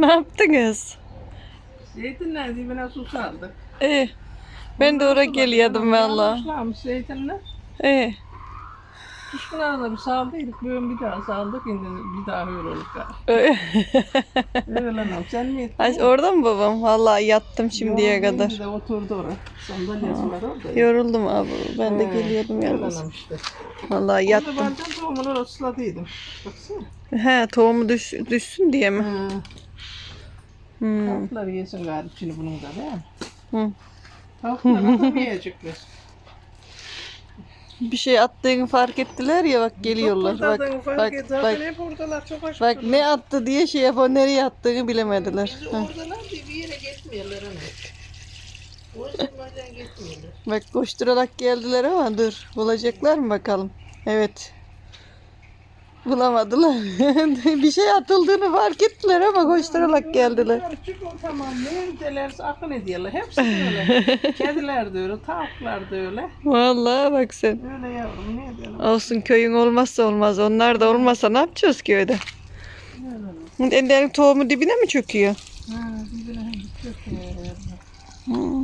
Ne yaptınız? Zeytinler dibine su saldık. Ee, ben de oraya geliyordum valla. Yanlışlamış zeytinler. Ee, Kuşkularda bir saldıydık. Bugün bir daha saldık. Şimdi bir daha öyle olduk. öyle. Lan. Sen mi ettin? Ay, orada mı babam? Vallahi yattım şimdiye Yoruldum, kadar. de oturdu oraya. Sandalyesi var orada. Yoruldum abi. Ben de geliyordum yalnız. işte. Vallahi Yattım. yattım. Ben de tohumunu ısladıydım. Baksana. He, tohumu düş, düşsün diye mi? Ha. Hmm. Tavuklar yesin galiba şimdi bunun da değil mi? Hı. Tavuklar da yiyecekler. Bir şey attığını fark ettiler ya bak geliyorlar. Bak bak bak. hep oradalar çok. Bak ne attı diye şey yapar nereye attığını bilemediler. Bizi oradalar diye bir yere gitmiyorlar hani. Bazen gitmiyorlar. Bak koşturarak geldiler ama dur bulacaklar mı bakalım. Evet. Bulamadılar. bir şey atıldığını fark ettiler ama koşturarak geldiler. Çık o tamam neredelerse akıl ediyorlar. Hepsi öyle. Kediler de öyle, tavuklar da öyle. Vallahi bak sen. Öyle yavrum ne diyelim. Olsun köyün olmazsa olmaz. Onlar da olmasa ne yapacağız köyde? Ender'in tohumu dibine mi çöküyor? Ha, dibine çöküyor. Hmm.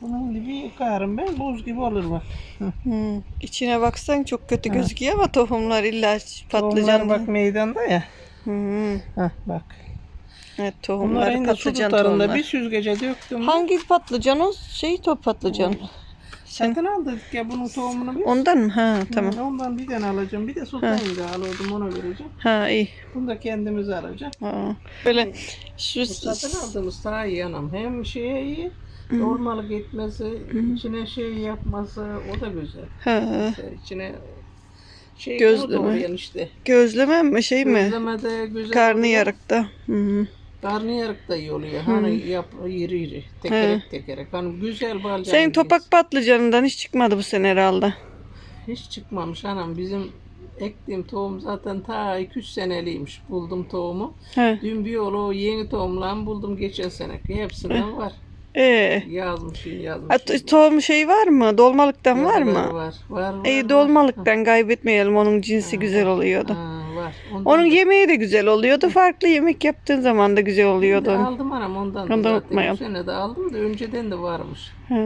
Bunun dibi yıkarım ben buz gibi olur bak. Hmm. İçine baksan çok kötü gözüküyor ama tohumlar illa Patlıcan patlıcan. bak meydanda ya. Hmm. Hah bak. Evet tohumlar su patlıcan tohumlar. bir süzgece döktüm. Hangi patlıcan o? Şey top patlıcan. Sen Satın aldık ya bunun tohumunu bir. ondan mı? Ha tamam. Hı, Ondan bir tane alacağım. Bir de sultan da alıyordum onu vereceğim. Ha iyi. Bunu da kendimiz alacağım. Ha. Böyle şu satın aldığımız daha iyi anam. Hem şeye iyi, normallik etmesi, içine şey yapması o da güzel. ha. İşte içine şey Gözleme. işte. gözleme mi şey mi? Gözleme de güzel. Karnı oluyor. yarıkta. Hı. Karnıyarık da iyi oluyor. Hani yap iri iri. Tekerek tekerek. Hani güzel balcan. Senin topak patlıcanından hiç çıkmadı bu sene herhalde. Hiç çıkmamış anam. Bizim ektiğim tohum zaten ta 2-3 seneliymiş. Buldum tohumu. He. Dün bir yolu yeni tohumlarını buldum geçen seneki. Hepsinden var. Ee, Yazmışım ha, yazmışım. t- tohum şey var mı? Dolmalıktan var mı? Var. Var var. İyi dolmalıktan kaybetmeyelim. Onun cinsi güzel oluyordu. Ha, var. Ondan Onun da- yemeği de güzel oluyordu. Farklı yemek yaptığın zaman da güzel Ben de oluyordu. aldım anam ondan da Onu da zaten. unutmayalım. Bu sene de aldım da önceden de varmış. Ha.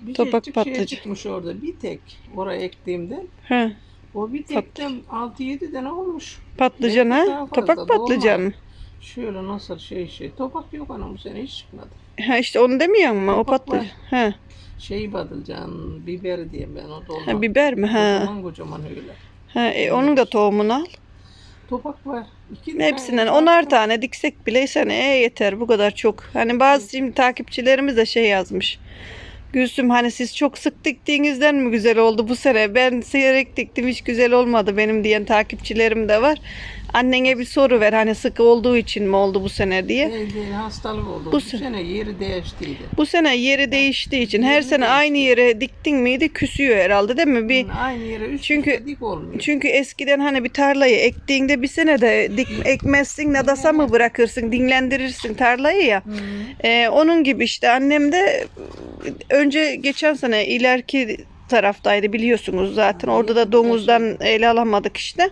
Bir Topak şeycik patlıcı. şey çıkmış orada. Bir tek oraya ektiğimden. Ha. O bir tekten 6-7 tane olmuş. Patlıcan Belki daha ha? fazla, Topak dolma. patlıcan. Şöyle nasıl şey şey. Topak yok anam bu sene hiç çıkmadı. Ha işte onu demiyor mu? O Topak patlıcan. var. Ha. Şey badılcan, biber diye ben o dolma. ha. Biber mi? Ha. Kocaman kocaman öyle. Ha. E, onun da tohumunu al. Topak var. İki Hepsinden tane onar topak tane diksek bile seneye yeter. Bu kadar çok. Hani bazı şimdi takipçilerimiz de şey yazmış. Gülsüm hani siz çok sık diktiğinizden mi güzel oldu bu sene? Ben seyrek diktim hiç güzel olmadı benim diyen takipçilerim de var. Annene bir soru ver hani sık olduğu için mi oldu bu sene diye. Değil, değil, hastalık oldu. Bu Bu, sene- sene yeri değiştiydi. Bu sene yeri değiştiği için her sene aynı yere diktin miydi küsüyor herhalde değil mi? Bir Aynı yere üst Çünkü- dik olmuyor. Çünkü eskiden hani bir tarlayı ektiğinde bir sene de dik, ekmezsin nadasa mı bırakırsın dinlendirirsin tarlayı ya. Hı. Ee, onun gibi işte annem de önce geçen sene ileriki taraftaydı biliyorsunuz zaten. Orada da domuzdan ele alamadık işte.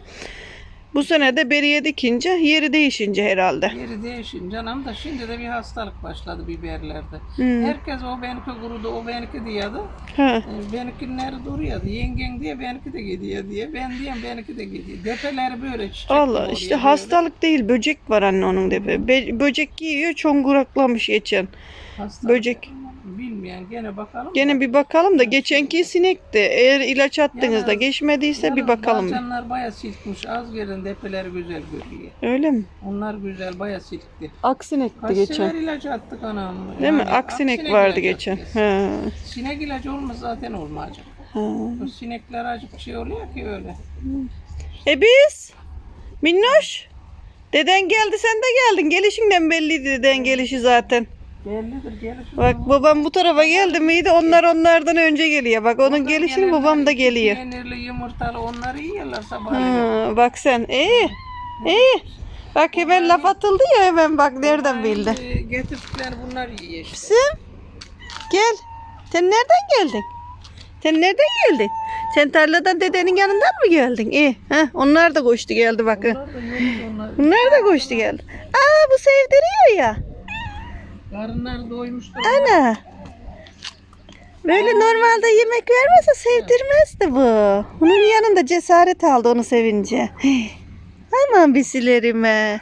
Bu sene de beriye dikince yeri değişince herhalde. Yeri değişin canım da şimdi de bir hastalık başladı biberlerde. Hmm. Herkes o benimki kurudu, o benimki diyordu. Ha. E, benimkileri duruyordu. Yengen diye benimki de gidiyor diye. Ben diyeyim benimki de gidiyor. Depeleri böyle çiçek Allah işte böyle. hastalık değil böcek var anne onun depe. Be- böcek yiyor çonguraklamış geçen. Hastalık böcek. Bilmeyen gene bakalım. Gene bir bakalım da geçenki sinekti. Eğer ilaç attığınızda Yalnız- geçmediyse bir bakalım. Balcanlar baya silkmiş. Az yerin depeleri güzel görüyor. Öyle mi? Onlar güzel baya silkti. Aksinekti Kaç geçen. sefer ilaç attık anam. Değil mi? Yani Aksinek aksinek vardı ilacı geçen. Ha. Sinek ilacı olmaz zaten olmayacak. Ha. O sinekler acık şey oluyor ki öyle. E biz? Minnoş? Deden geldi sen de geldin. Gelişinden belliydi deden gelişi zaten. Bellidir gelişim. Bak babam bu tarafa geldi miydi onlar onlardan önce geliyor. Bak onun gelişini babam da geliyor. Peynirli yumurtalı onları yiyorlar sabahleyin. Ha, bak sen. İyi. İyi. Bak hemen laf atıldı ya hemen bak nereden bildi. Ee, Getirdikleri bunlar yiyor işte. Kızım. Gel. Sen nereden geldin? Sen nereden geldin? Sen tarladan dedenin yanından mı geldin? İyi. Heh, onlar da koştu geldi bakın. Onlar da onlar. Bunlar da koştu geldi. Aa bu sevdiriyor ya. Karınlar doymuştur. Ana. Böyle normalde yemek vermese sevdirmezdi bu. Onun yanında cesaret aldı onu sevince. Hey, Aman bisilerime.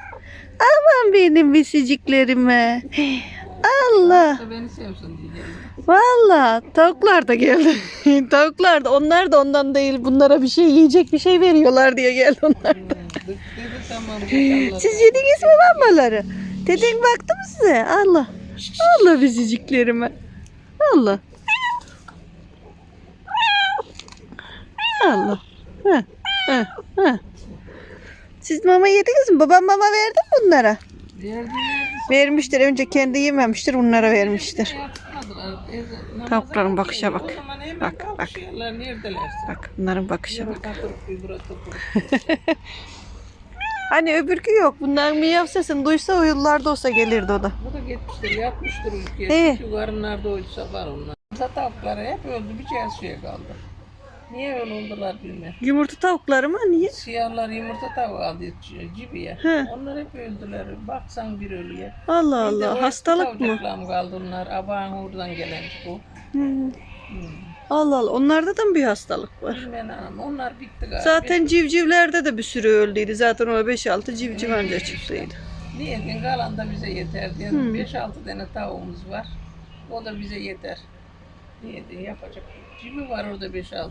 Aman benim bisiciklerime. Hey, Allah. Da beni sevsin diyeceğim. Valla tavuklar da geldi. tavuklar da onlar da ondan değil bunlara bir şey yiyecek bir şey veriyorlar diye geldi onlar. Bakalım. Siz yediniz mi mamaları? Deden baktı mı size? Allah. Allah biziciklerime. Allah. Allah. Ha, ha, ha. Siz mama yediniz mi? Babam mama verdi mi bunlara? Verdi Vermiştir. Önce kendi yememiştir. Onlara vermiştir. Tavukların bakışa bak. Bak, bak. Bak bunların bakışa bak. Hani öbürkü yok. Bunların miyav sesini duysa o yıllarda olsa gelirdi o da. Bu da gitmiştir, yatmıştır ülkeye. Ee? Şu karınlarda oysa var onlar. Tavukları hep öldü, bir şey kaldı. Niye öyle oldular bilmiyorum. Yumurta tavukları mı? Niye? Siyahlar yumurta tavuğu aldı cibiye. He. Onlar hep öldüler. Baksan bir ölüye. Allah Allah. Hastalık mı? kaldı onlar? Abağın oradan gelen bu. Hmm. Allah Allah. Onlarda da mı bir hastalık var? Bilmem. Onlar bitti galiba. Zaten civcivlerde de bir sürü öldüydü. Zaten o 5-6 civciv anca çıktıydı. Niye din kalan da bize yeter diye. Hmm. 5-6 tane tavuğumuz var. O da bize yeter. Niye din yapacak. Cibi var orada 5-6.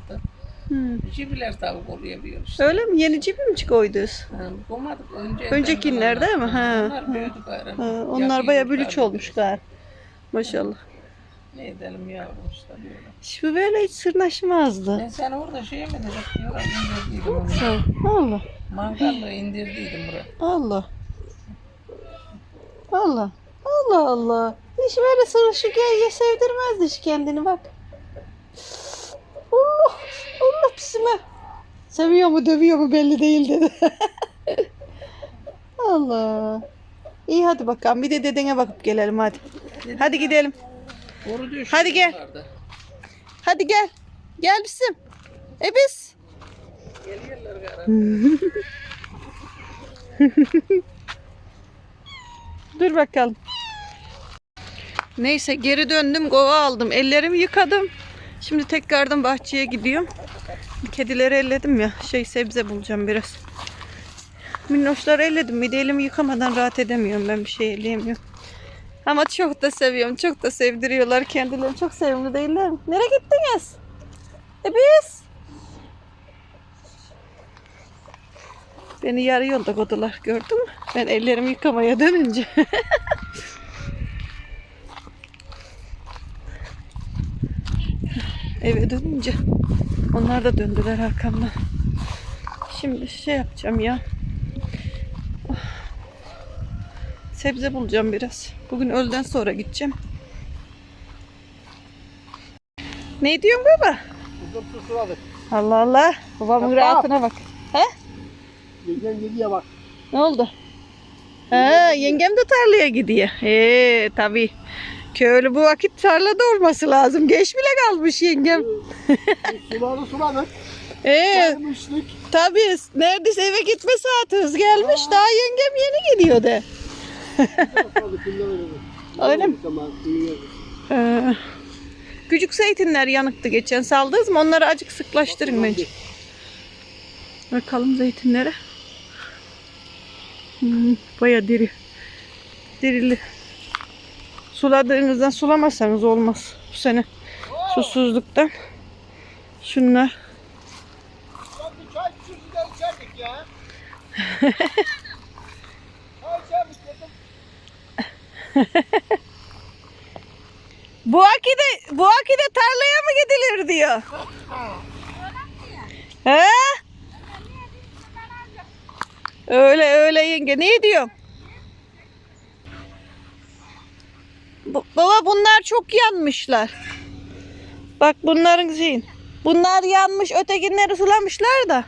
Hmm. Cibiler tavuk oluyor bir işte. Öyle mi? Yeni cibi mi koydunuz? Ha, koymadık. Önce Öncekiler değil mi? Ha, Onlar büyüdü gayrı. Ha, onlar baya bülüç olmuş galiba. Maşallah. Ne edelim yavrum işte böyle. Şu böyle hiç sırnaşmazdı. Ben sen orada şey mi dedik? Yok indirdiydim onu. Allah. Mangalda indirdiydim buraya. Allah. Allah. Allah Allah. Hiç böyle sana şu geyye sevdirmezdi hiç kendini bak. Allah. Allah bismillah. Seviyor mu dövüyor mu belli değil dedi. Allah. İyi hadi bakalım. Bir de dedene bakıp gelelim hadi. Hadi gidelim. Boru düşüyor Hadi gel. onlarda. Hadi gel. Gel bizim. E biz. Geliyorlar. Dur bakalım. Neyse geri döndüm kova aldım. Ellerimi yıkadım. Şimdi tekrardan bahçeye gidiyorum. Kedileri elledim ya. Şey sebze bulacağım biraz. Minnoşları elledim. Bir de elimi yıkamadan rahat edemiyorum. Ben bir şey elleyemiyorum. Ama çok da seviyorum. Çok da sevdiriyorlar kendilerini. Çok sevimli değiller mi? Nereye gittiniz? E biz? Beni yarı yolda kodular gördün mü? Ben ellerimi yıkamaya dönünce. Eve dönünce onlar da döndüler arkamdan. Şimdi şey yapacağım ya. Ah. Sebze bulacağım biraz. Bugün öğleden sonra gideceğim. Ne diyorsun baba? Kızım susuladık. Allah Allah. Babamın Baba. rahatına bak. He? Yengem geliyor bak. Ne oldu? Ha, yengem de tarlaya gidiyor. Ee, tabii. Köylü bu vakit tarlada olması lazım. Geç bile kalmış yengem. Suları suladık. Ee, Gelmiştik. tabii. Neredeyse eve gitme saati hız gelmiş. Daha yengem yeni gidiyor de. Öyle? Öyle mi? Ee, küçük zeytinler yanıktı geçen saldınız mı? Onları acık sıklaştırın bence. Bakalım zeytinlere. Hmm, baya diri. Dirili. Suladığınızdan sulamazsanız olmaz bu sene. Susuzluktan. Şunlar. Lan bir çay içerdik ya. Çay içerdik dedim. Bu akide, bu akide tarlaya mı gidilir diyor. He? Öyle öyle yenge. Ne diyor? Bu- baba bunlar çok yanmışlar. Bak bunların şeyin. Bunlar yanmış, ötekinleri sulamışlar da.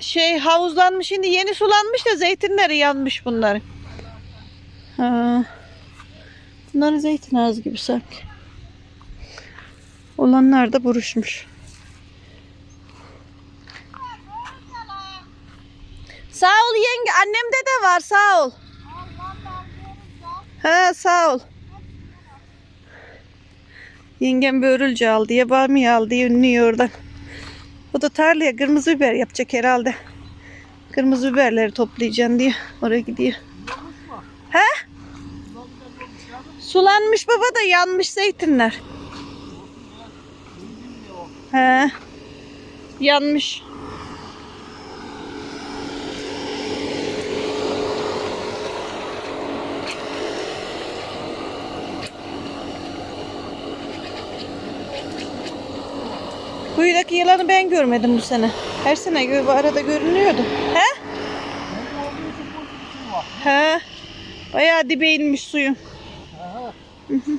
Şey havuzlanmış şimdi yeni sulanmış da zeytinleri yanmış bunların. Ha. Bunların zeytin ağzı gibi sanki. Olanlar da buruşmuş. Sağ ol yenge. Annemde de var sağ ol. He sağ ol. Yengem börülce al diye bamya al diye ünlüyor oradan. O da tarlaya kırmızı biber yapacak herhalde. Kırmızı biberleri toplayacaksın diye oraya gidiyor. He? Sulanmış baba da yanmış zeytinler. He. Yanmış. Kuyudaki yılanı ben görmedim bu sene. Her sene arada görünüyordu. He? He. Bayağı dibe inmiş suyun. Hı hı.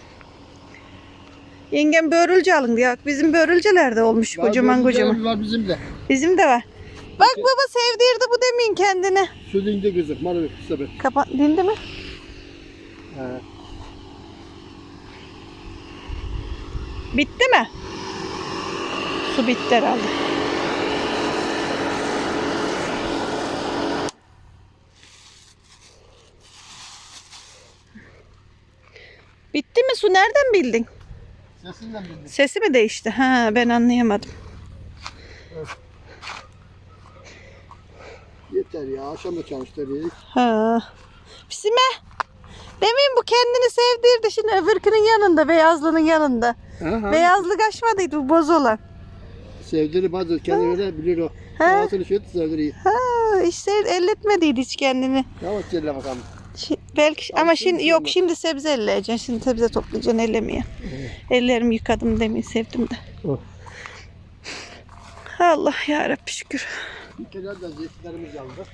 Yengem börülce alın diyor. Bizim börülceler de olmuş kocaman kocaman. Var bizim de. Bizim de var. Bak baba sevdirdi bu demin kendine. Sözünde kızım. Bana bir kısa bir. Kapat dindi mi? He. Bitti mi? Su bitti herhalde. Bitti mi su? Nereden bildin? Sesinden bildim. Sesi mi değişti? Ha ben anlayamadım. Yeter ya. Akşam da çalıştırdık. Ha. Bisime. Demin bu kendini sevdirdi. Şimdi öbürkünün yanında, beyazlının yanında. Ha, Beyazlı kaçmadıydı bu boz olan. Sevdiri bazı kendini de bilir o. Ha. Ağzını şey sevdiri. Ha, işte elletmediydi hiç kendini. Yavaş gel bakalım. Şi- belki ama şimdi yok şimdi sebze elleyeceksin. Şimdi sebze toplayacaksın ellemeye. Ellerimi yıkadım demin sevdim de. Oh. Allah ya Rabbi şükür. De zeytinlerimiz yandı.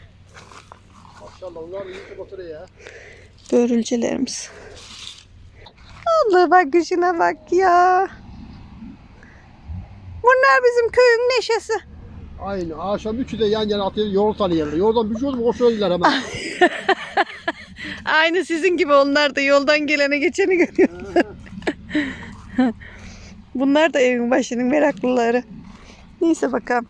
Maşallah onlar iyi oturuyor ya. Börülcelerimiz. Allah bak gücüne bak ya. Bunlar bizim köyün neşesi. Aynı. Akşam üçü de yan yana atıyor. Yol tanıyorlar. Yoldan bir şey oldu mu koşuyorlar hemen. Aynı sizin gibi onlar da yoldan gelene geçeni görüyor. Bunlar da evin başının meraklıları. Neyse bakalım.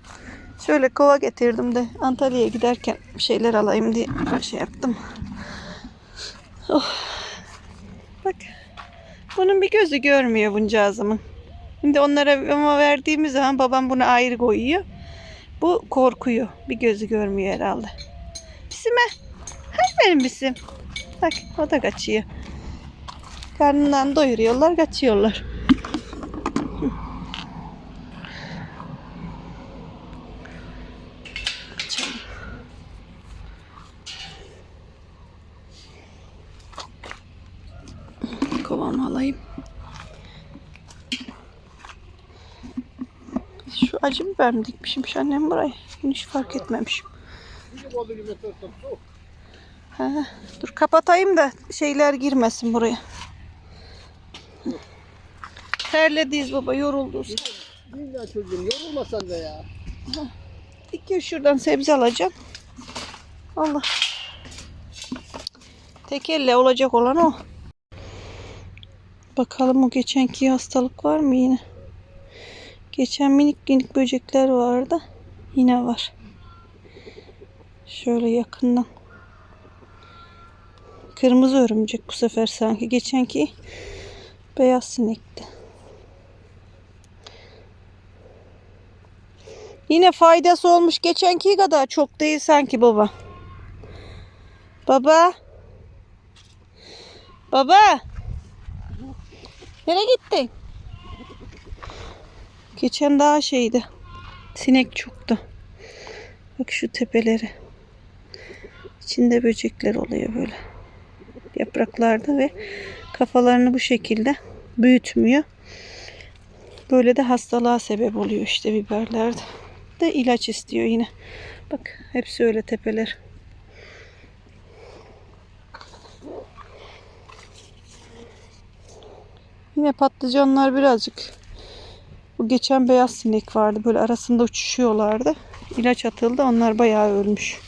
Şöyle kova getirdim de Antalya'ya giderken bir şeyler alayım diye şey yaptım. Oh. Bak. Bunun bir gözü görmüyor buncağızımın. Şimdi onlara ama verdiğimiz zaman babam bunu ayrı koyuyor. Bu korkuyor. Bir gözü görmüyor herhalde. Bisime. Hay benim bisim. Bak o da kaçıyor. Karnından doyuruyorlar kaçıyorlar. Kovamı alayım. Şu acı biber mi dikmişim annem burayı? Hiç fark etmemişim. Dur kapatayım da şeyler girmesin buraya. Terlediyiz baba yorulduk. Dinle çocuğum. Yorulma sen de ya. Dik şuradan sebze alacağım. Allah. Tek elle olacak olan o. Bakalım o geçenki hastalık var mı yine? Geçen minik minik böcekler vardı. Yine var. Şöyle yakından. Kırmızı örümcek bu sefer sanki. Geçenki beyaz sinekti. Yine faydası olmuş geçenki kadar çok değil sanki baba. Baba. Baba. Nereye gittin? Geçen daha şeydi. Sinek çoktu. Bak şu tepeleri. İçinde böcekler oluyor böyle. Yapraklarda ve kafalarını bu şekilde büyütmüyor. Böyle de hastalığa sebep oluyor işte biberlerde. De ilaç istiyor yine. Bak hepsi öyle tepeler. Yine patlıcanlar birazcık. Bu geçen beyaz sinek vardı. Böyle arasında uçuşuyorlardı. İlaç atıldı. Onlar bayağı ölmüş.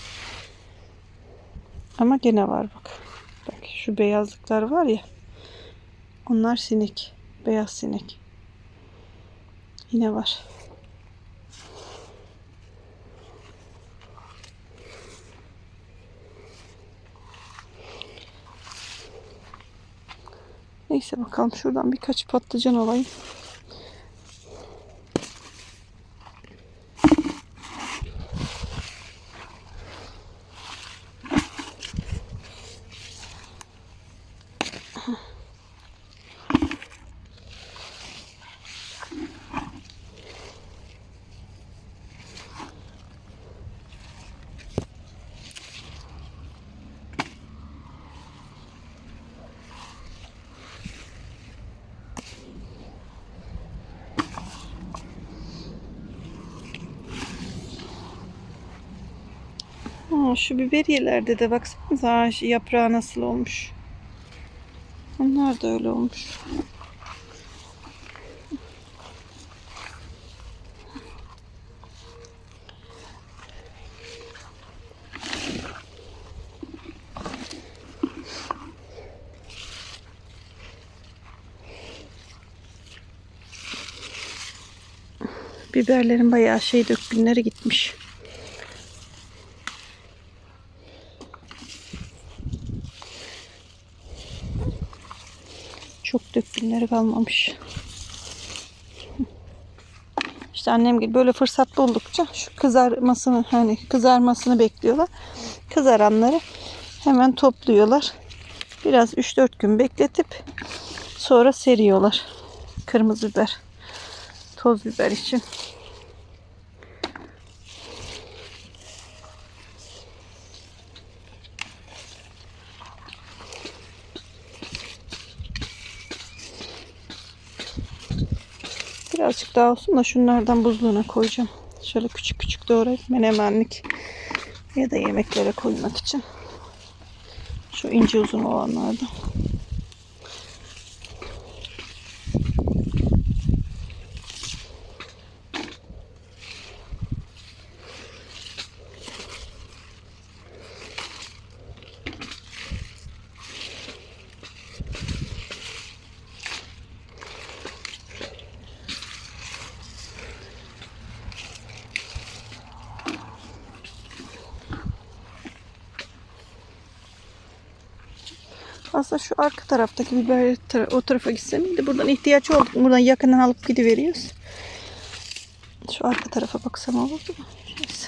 Ama gene var bak. Şu beyazlıklar var ya. Onlar sinek. Beyaz sinek. Yine var. Neyse bakalım şuradan birkaç patlıcan alayım. Ha, şu biberiyelerde de baksanıza şu yaprağı nasıl olmuş. Onlar da öyle olmuş. Biberlerin bayağı şey dökümleri gitmiş. Dökümleri kalmamış. İşte annem gibi böyle fırsat buldukça şu kızarmasını hani kızarmasını bekliyorlar. Kızaranları hemen topluyorlar. Biraz 3-4 gün bekletip sonra seriyorlar. Kırmızı biber, toz biber için. Birazcık daha olsun da şunlardan buzluğuna koyacağım. Şöyle küçük küçük doğrayıp menemenlik ya da yemeklere koymak için. Şu ince uzun olanlardan. Aslında şu arka taraftaki biber tara- o tarafa gitsem iyiydi. Buradan ihtiyaç oldu. Buradan yakından alıp gidiveriyoruz. Şu arka tarafa baksam olurdu mu? Neyse.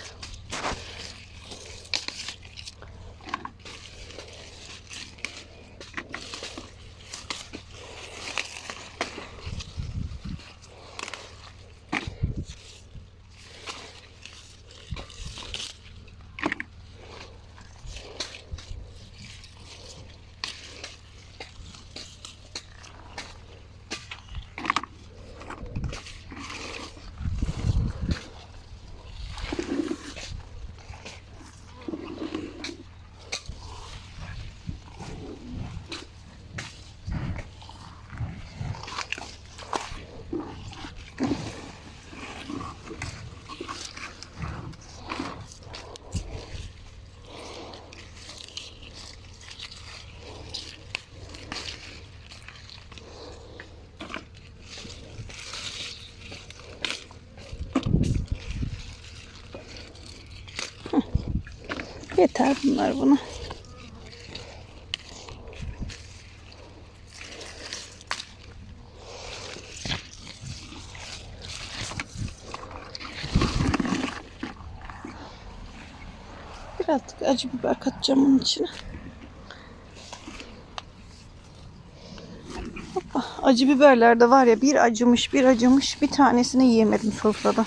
Yeter bunlar buna. Birazcık acı biber katacağım bunun içine. Acı biberler de var ya bir acımış bir acımış bir tanesini yiyemedim sofrada.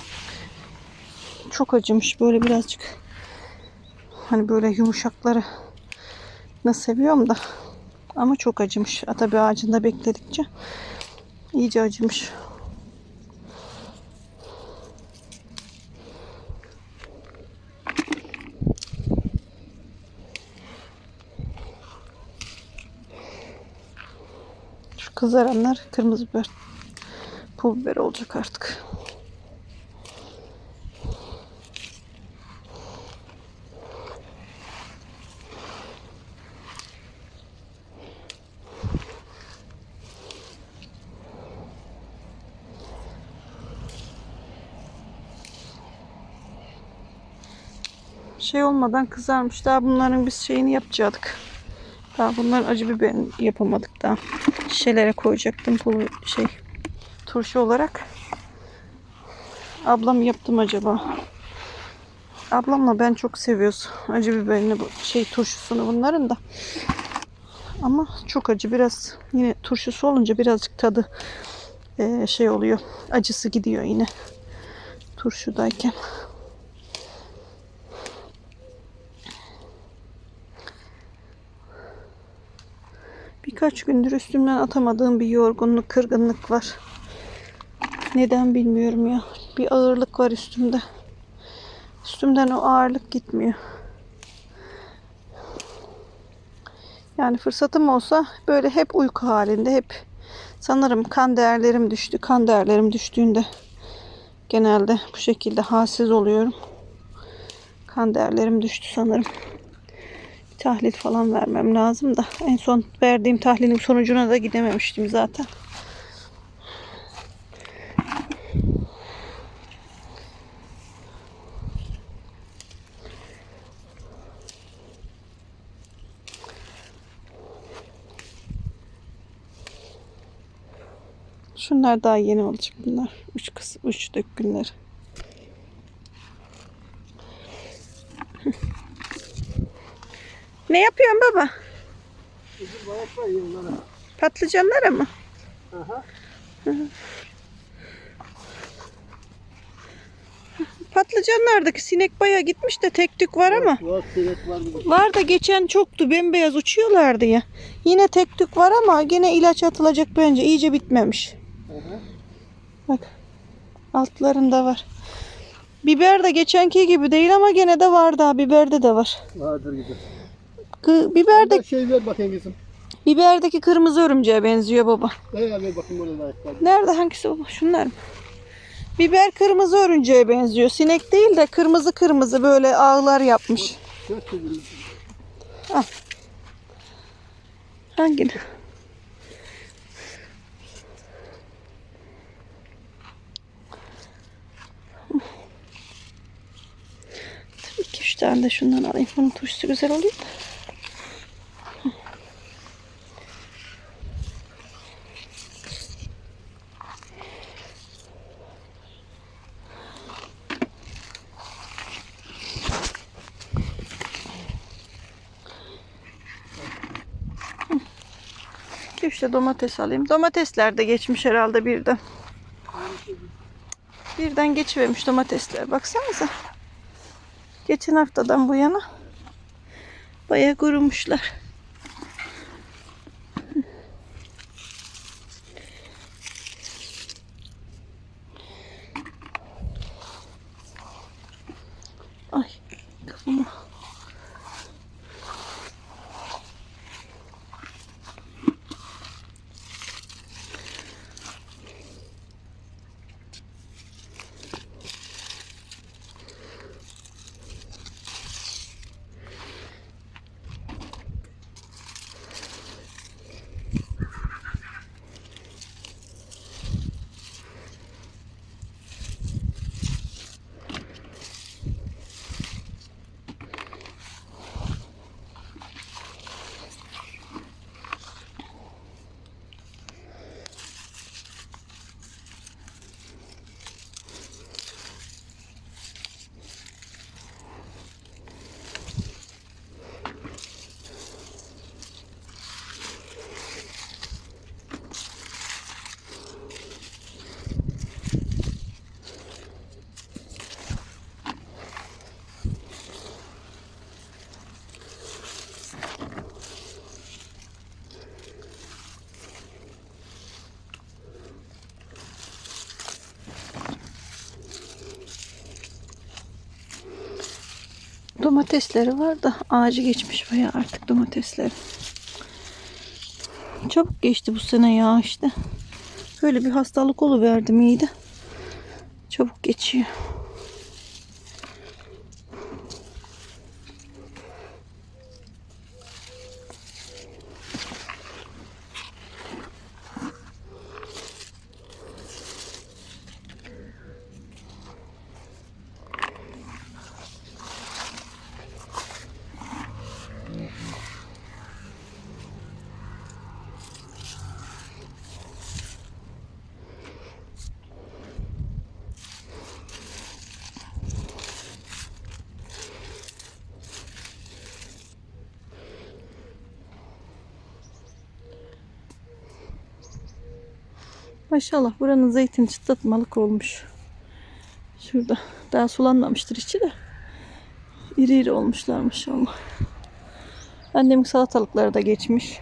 Çok acımış böyle birazcık. Hani böyle yumuşakları nasıl seviyorum da. Ama çok acımış. Tabii ağacında bekledikçe iyice acımış. Şu kızaranlar kırmızı biber. Pul biber olacak artık. şey olmadan kızarmış. Daha bunların biz şeyini yapacaktık. Daha bunların acı biberini yapamadık daha. Şişelere koyacaktım bu şey turşu olarak. Ablam yaptım acaba? Ablamla ben çok seviyoruz acı biberini bu şey turşusunu bunların da. Ama çok acı biraz yine turşusu olunca birazcık tadı eee, şey oluyor. Acısı gidiyor yine turşudayken. Birkaç gündür üstümden atamadığım bir yorgunluk, kırgınlık var. Neden bilmiyorum ya. Bir ağırlık var üstümde. Üstümden o ağırlık gitmiyor. Yani fırsatım olsa böyle hep uyku halinde, hep sanırım kan değerlerim düştü. Kan değerlerim düştüğünde genelde bu şekilde halsiz oluyorum. Kan değerlerim düştü sanırım. Tahlil falan vermem lazım da en son verdiğim tahlilin sonucuna da gidememiştim zaten. Şunlar daha yeni olacak bunlar. Üç, kız, üç dökümler. Ne yapıyorsun baba? Bizim bayaklar yıllara. Patlıcanlara mı? Aha. Patlıcanlardaki sinek baya gitmiş de tek tük var ama. Var sinek var gibi. Var da geçen çoktu bembeyaz uçuyorlardı ya. Yine tek tük var ama gene ilaç atılacak bence. İyice bitmemiş. Aha. Bak altlarında var. Biber de geçenki gibi değil ama gene de var daha. Biberde de var. Vardır gibi. Kı- biberde, şey ver bakayım kızım. biberdeki kırmızı örümceğe benziyor baba. Bayağı ver bakayım orada ayaklar. Nerede hangisi baba? Şunlar mı? Biber kırmızı örümceğe benziyor. Sinek değil de kırmızı kırmızı böyle ağlar yapmış. Dört çevirmiş. Hangini? Tabii ki üç tane de şundan alayım. Bunun turşusu güzel oluyor da. De domates alayım. Domatesler de geçmiş herhalde birden. Birden geçivermiş domatesler. Baksanıza. Geçen haftadan bu yana bayağı kurumuşlar. Domatesleri var da ağacı geçmiş bayağı artık domatesleri. Çabuk geçti bu sene ya işte. Böyle bir hastalık oluverdi miydi? Çabuk geçiyor. Maşallah buranın zeytin çıtlatmalık olmuş. Şurada. Daha sulanmamıştır içi de. İri iri olmuşlar maşallah. Annemin salatalıkları da geçmiş.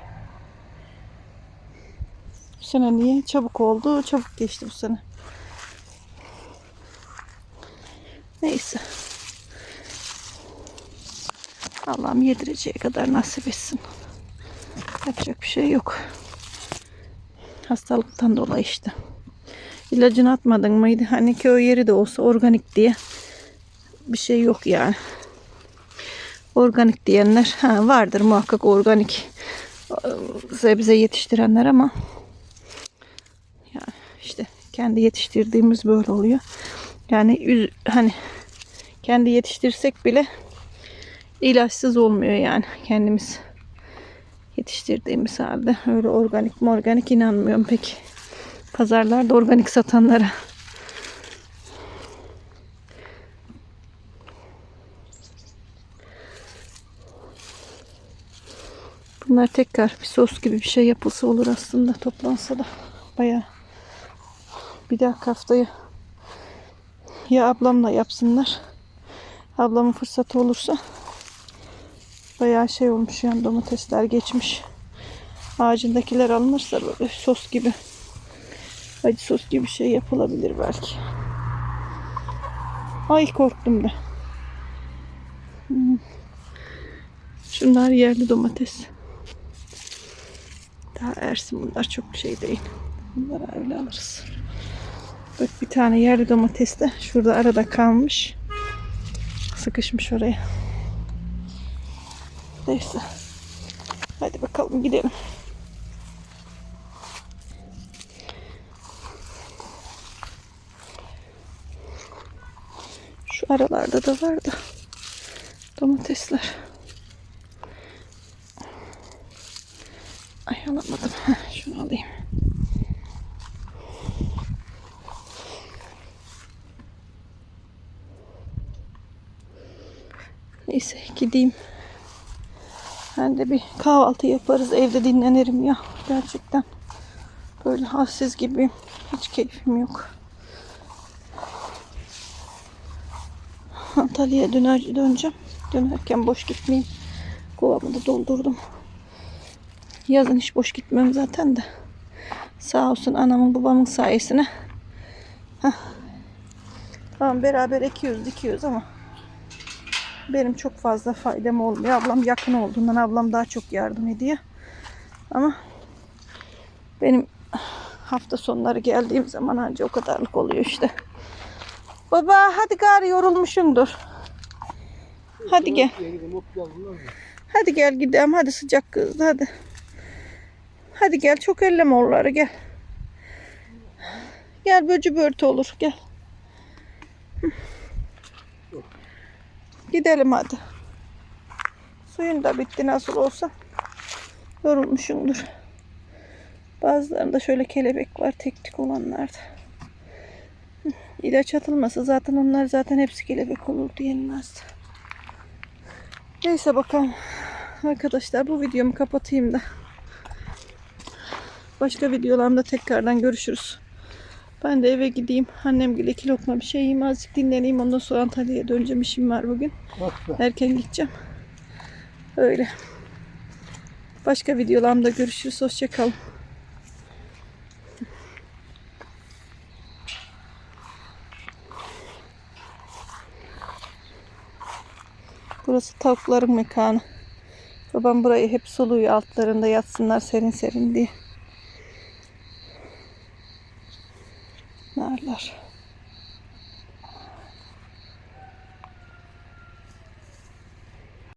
Bu sene niye? Çabuk oldu. Çabuk geçti bu sene. Neyse. Allah'ım yedireceği kadar nasip etsin. Yapacak bir şey yok. Hastalıktan dolayı işte. İlacını atmadın mıydı? Hani köy yeri de olsa organik diye bir şey yok yani. Organik diyenler ha, vardır muhakkak organik e, sebze yetiştirenler ama yani işte kendi yetiştirdiğimiz böyle oluyor. Yani hani kendi yetiştirsek bile ilaçsız olmuyor yani kendimiz yetiştirdiğimiz halde. Öyle organik mi organik inanmıyorum pek. Pazarlarda organik satanlara. Bunlar tekrar bir sos gibi bir şey yapılsa olur aslında toplansa da. Bayağı. Bir dahaki haftaya ya ablamla yapsınlar. Ablamın fırsatı olursa bayağı şey olmuş yani domatesler geçmiş. Ağacındakiler alınırsa böyle sos gibi acı sos gibi şey yapılabilir belki. Ay korktum da. Şunlar yerli domates. Daha ersin bunlar çok şey değil. Bunları öyle alırız. Bak bir tane yerli domates de şurada arada kalmış. Sıkışmış oraya. Neyse. Hadi bakalım gidelim. Şu aralarda da vardı. Domatesler. Ay alamadım. Şunu alayım. Neyse gideyim. Ben de bir kahvaltı yaparız. Evde dinlenirim ya. Gerçekten. Böyle halsiz gibiyim. Hiç keyfim yok. Antalya'ya döner, döneceğim. Dönerken boş gitmeyeyim. Kovamı da doldurdum. Yazın hiç boş gitmem zaten de. Sağ olsun anamın babamın sayesine. Heh. Tamam beraber ekiyoruz dikiyoruz ama benim çok fazla faydam olmuyor. Ablam yakın olduğundan ablam daha çok yardım ediyor. Ama benim hafta sonları geldiğim zaman anca o kadarlık oluyor işte. Baba hadi gari yorulmuşumdur. Hadi gel. Hadi gel gidelim. Hadi sıcak kız. Hadi. Hadi gel. Çok elleme onları gel. Gel böcü börtü olur. Gel. Hı. Gidelim hadi. Suyun da bitti nasıl olsa. Yorulmuşumdur. Bazılarında şöyle kelebek var. Tek tik olanlarda. İlaç atılmasa zaten onlar zaten hepsi kelebek olurdu yenmezdi. Neyse bakalım. Arkadaşlar bu videomu kapatayım da. Başka videolarımda tekrardan görüşürüz. Ben de eve gideyim. Annem gibi iki lokma bir şey yiyeyim. Azıcık dinleneyim. Ondan sonra Antalya'ya döneceğim. işim var bugün. Erken gideceğim. Öyle. Başka videolarımda görüşürüz. Hoşçakalın. Burası tavukların mekanı. Babam burayı hep suluyor altlarında yatsınlar serin serin diye. Narlar.